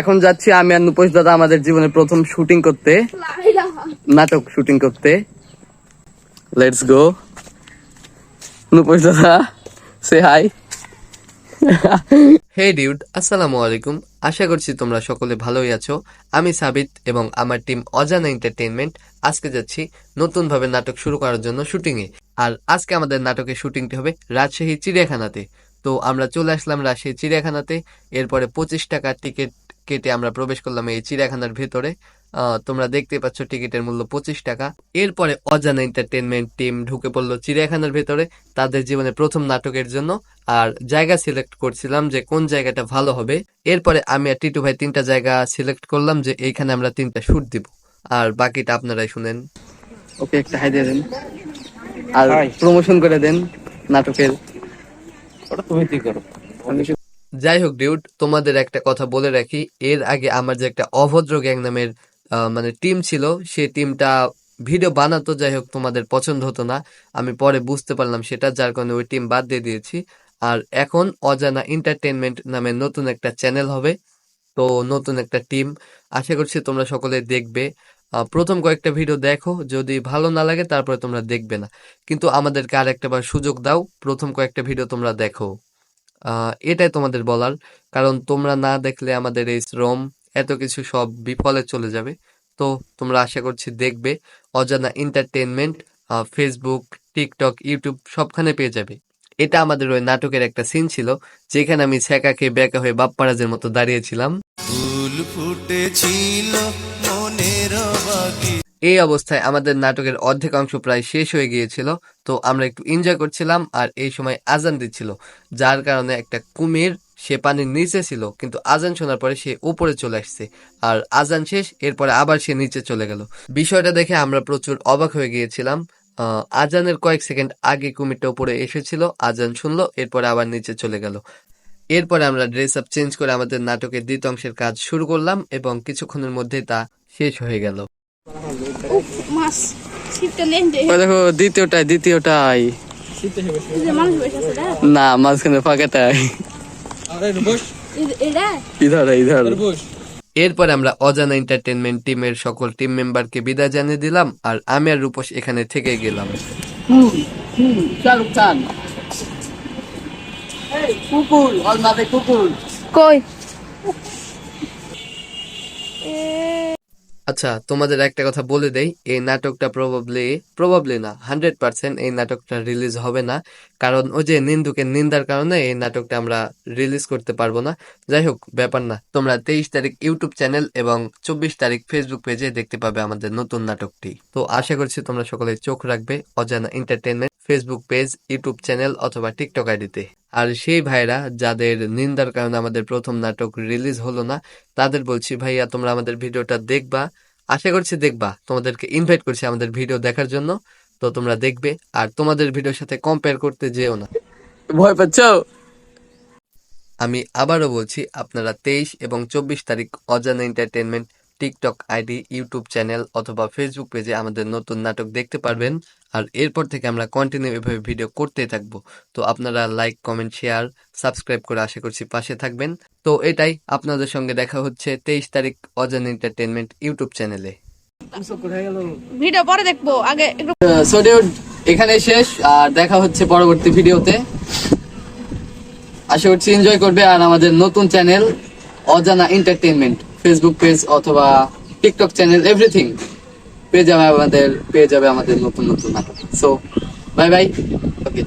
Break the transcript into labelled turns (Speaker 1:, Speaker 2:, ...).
Speaker 1: এখন যাচ্ছি আমি আর নুপোষ দাদা আমাদের জীবনে প্রথম শুটিং করতে। নাটক শুটিং করতে। লেটস গো নুপোষ দাদা সে হাই হে ডিউড আসসালামু আলাইকুম। আশা করছি তোমরা সকলে ভালোই আছো। আমি সাবিত এবং আমার টিম অজানা এন্টারটেইনমেন্ট আজকে যাচ্ছি নতুন ভাবে নাটক শুরু করার জন্য শুটিং এ আর আজকে আমাদের নাটকের শুটিংটি হবে রাজশাহী চিড়িয়াখানাতে। তো আমরা চলে আসলাম রাজশাহী চিড়িয়াখানাতে। এরপরে পঁচিশ টাকার টিকিট কেটে আমরা প্রবেশ করলাম এই চিড়িয়াখানার ভেতরে। আহ, তোমরা দেখতে পাচ্ছ টিকিটের মূল্য পঁচিশ টাকা। এরপরে অজানা এন্টারটেনমেন্ট টিম ঢুকে পড়ল চিড়িয়াখানার ভেতরে তাদের জীবনে প্রথম নাটকের জন্য। আর জায়গা সিলেক্ট করছিলাম যে কোন জায়গাটা ভালো হবে। এরপরে আমি আর টিটু ভাই তিনটা জায়গা সিলেক্ট করলাম যে এইখানে আমরা তিনটা শুট দিব। আর বাকিটা আপনারাই শুনেন। ওকে একটা হাই দিয়ে দেন। আর প্রমোশন করে দেন নাটকের। যাই হোক ডিউড তোমাদের একটা কথা বলে রাখি। এর আগে আমার যে একটা অভদ্র গ্যাং নামের মানে টিম ছিল, সে টিমটা ভিডিও বানাতো, যাই হোক, তোমাদের পছন্দ হতো না। আমি পরে বুঝতে পারলাম সেটা, যার কারণে ওই টিম বাদ দিয়ে দিয়েছি। আর এখন অজানা এন্টারটেনমেন্ট নামে নতুন একটা চ্যানেল হবে, তো নতুন একটা টিম আশা করছি তোমরা সকলে দেখবে। প্রথম কয়েকটা ভিডিও দেখো, যদি ভালো না লাগে তারপরে তোমরা দেখবে না। কিন্তু আমাদেরকে আর একটা বার সুযোগ দাও, প্রথম কয়েকটা ভিডিও তোমরা দেখো। এটাই তোমাদের বলার। কারণ তোমরা না দেখলে আমাদের এই শ্রম, এত কিছু সব বিফলে চলে যাবে। তো তোমরা আশা করছি দেখবে। অজানা এন্টারটেনমেন্ট ফেসবুক টিকটক ইউটিউব সবখানে পেয়ে যাবে। এটা আমাদের ওই নাটকের একটা সিন ছিল, যেখানে আমি ছ্যাঁকা খেয়ে ব্যাকা হয়ে বাপ্পারাজের মতো দাঁড়িয়েছিলাম।
Speaker 2: ফুল ফুটেছিল বাকি
Speaker 1: এই অবস্থায় আমাদের নাটকের অর্ধেক অংশ প্রায় শেষ হয়ে গিয়েছিল, তো আমরা একটু এনজয় করছিলাম আর এই সময় আজান দিচ্ছিল, যার কারণে একটা কুমির সে পানির নিচে ছিল, কিন্তু আজান শোনার পরে সে উপরে চলে আসছে আর আজান শেষ, এরপরে আবার সে নিচে চলে গেল। বিষয়টা দেখে আমরা প্রচুর অবাক হয়ে গিয়েছিলাম আজানের কয়েক সেকেন্ড আগে কুমিরটা উপরে এসেছিল, আজান শুনলো, এরপরে আবার নিচে চলে গেল। এরপরে আমরা ড্রেস আপ চেঞ্জ করে আমাদের নাটকের দ্বিতীয় অংশের কাজ শুরু করলাম এবং কিছুক্ষণের মধ্যেই তা শেষ হয়ে গেল।
Speaker 3: মাছ ছিপটা
Speaker 1: দেখো দ্বিতীয়টাই দ্বিতীয়টাই
Speaker 3: না
Speaker 1: মাঝখানে ফাঁকাটাই ইধার ইধার। এরপর আমরা অজানা এন্টারটেনমেন্ট টিমের সকল টিম মেম্বারকে বিদায় জানিয়ে দিলাম আর আমি আর রূপস এখানে থেকে গেলাম। কুকুর কুকুর।
Speaker 3: কই?
Speaker 1: আচ্ছা তোমাদের একটা কথা বলে দেই, এই নাটকটা প্রবাবলি প্রবাবলি না হান্ড্রেড পার্সেন্ট এই নাটকটা রিলিজ হবে না। কারণ ওই যে নিন্দুকের নিন্দার কারণে এই নাটকটা আমরা রিলিজ করতে পারব না। যাই হোক, ব্যাপার না। তোমরা তেইশ তারিখ ইউটিউব চ্যানেল এবং চব্বিশ তারিখ ফেসবুক পেজে দেখতে পাবে আমাদের নতুন নাটকটি। তো আশা করছি তোমরা সকলে চোখ রাখবে, Ajana entertainment Facebook page YouTube channel অথবা টিকটক আইডিতে আর সেই ভাইরা যাদের নিন্দার কারণে আমাদের প্রথম নাটক রিলিজ হলো না তাদের বলছি ভাইয়া তোমরা আমাদের ভিডিওটা দেখবা। আশা করছি দেখবা। তোমাদেরকে ইনভাইট করছি আমাদের ভিডিও দেখার জন্য। তো তোমরা দেখবে। আর তোমাদের ভিডিওর সাথে কম্পেয়ার করতে যেও না। ভয় পাচ্ছ? আমি আবারও বলছি আপনারা তেইশ এবং চব্বিশ তারিখ Ajana entertainment TikTok ID YouTube channel অথবা ফেসবুক পেজে আমাদের নতুন নাটক দেখতে পারবেন। আর এরপর থেকে আমরা কন্টিনিউ এভাবে ভিডিও করতেই থাকব। তো আপনারা লাইক কমেন্ট শেয়ার সাবস্ক্রাইব করে আশা করছি পাশে থাকবেন। তো এটাই আপনাদের সঙ্গে দেখা হচ্ছে তেইশ তারিখ অজানা এন্টারটেনমেন্ট ইউটিউব চ্যানেলে
Speaker 3: ভিডিও পরে দেখব আগে
Speaker 1: সোডিও এখানে শেষ আর দেখা হচ্ছে পরবর্তী ভিডিওতে আশা করছি এনজয় করবে আর আমাদের নতুন channel Ajana entertainment Facebook page অথবা টিকটক চ্যানেল এভরিথিং পেয়ে যাবে আমাদের, পেয়ে যাবে আমাদের নতুন নতুন নাটক। So bye bye okay